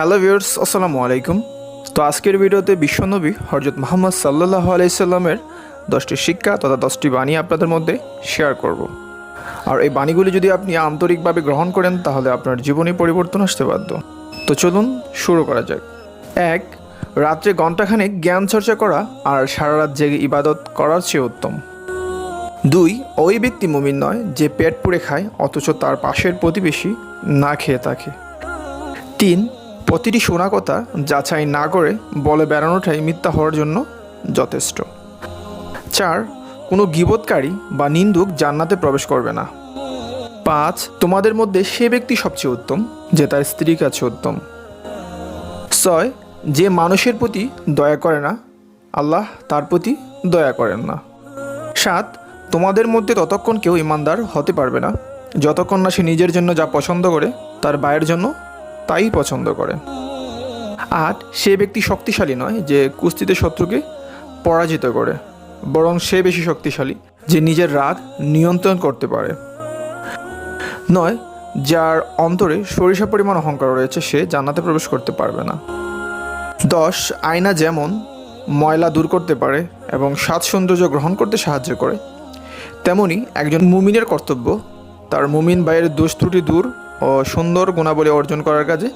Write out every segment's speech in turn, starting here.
Hello viewers, আসসালামু আলাইকুম। তো আজকের ভিডিওতে বিশ্বনবী হরজত মোহাম্মদ সাল্লাহ আলাইসাল্লামের দশটি শিক্ষা তথা দশটি বাণী আপনাদের মধ্যে শেয়ার করব। আর এই বাণীগুলি যদি আপনি আন্তরিকভাবে গ্রহণ করেন, তাহলে আপনার জীবনে পরিবর্তন আসতে বাধ্য। তো চলুন শুরু করা যাক। এক, রাত্রে ঘণ্টাখানেক জ্ঞান চর্চা করা আর সারা রাত জেগে ইবাদত করার চেয়ে উত্তম। দুই, ওই ব্যক্তি মুমিন নয় যে পেট পুড়ে খায়, অথচ তার পাশের প্রতিবেশী না খেয়ে থাকে। তিন প্রতিটি শোনা কথা যাচাই না করে বলে বেড়ানোটাই মিথ্যা হওয়ার জন্য যথেষ্ট। চার, কোনো গিবৎকারী বা নিন্দুক জান্নাতে প্রবেশ করবে না। পাঁচ, তোমাদের মধ্যে সে ব্যক্তি সবচেয়ে উত্তম, যে তার স্ত্রীর কাছে উত্তম। ছয়, যে মানুষের প্রতি দয়া করে না, আল্লাহ তার প্রতি দয়া করেন না। সাত, তোমাদের মধ্যে ততক্ষণ কেউ ইমানদার হতে পারবে না, যতক্ষণ না সে নিজের জন্য যা পছন্দ করে, তার বায়ের জন্য তাই পছন্দ করে। আট সে ব্যক্তি শক্তিশালী নয় যে কুস্তিতে শত্রুকে পরাজিত করে, বরং সে বেশি শক্তিশালী যে নিজের রাগ নিয়ন্ত্রণ করতে পারে। নয়, যার অন্তরে সরিষা পরিমাণ অহংকার রয়েছে, সে জান্নাতে প্রবেশ করতে পারবে না। দশ, আয়না যেমন ময়লা দূর করতে পারে এবং সাত সৌন্দর্য গ্রহণ করতে সাহায্য করে, তেমনি একজন মুমিনের কর্তব্য তার মুমিন ভাইয়ের দোষ ত্রুটি দূর ও সুন্দর গুণাবলী অর্জন করার কাজে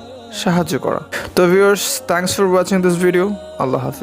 সাহায্য করা। তো viewers thanks for watching this video Allah Hafiz.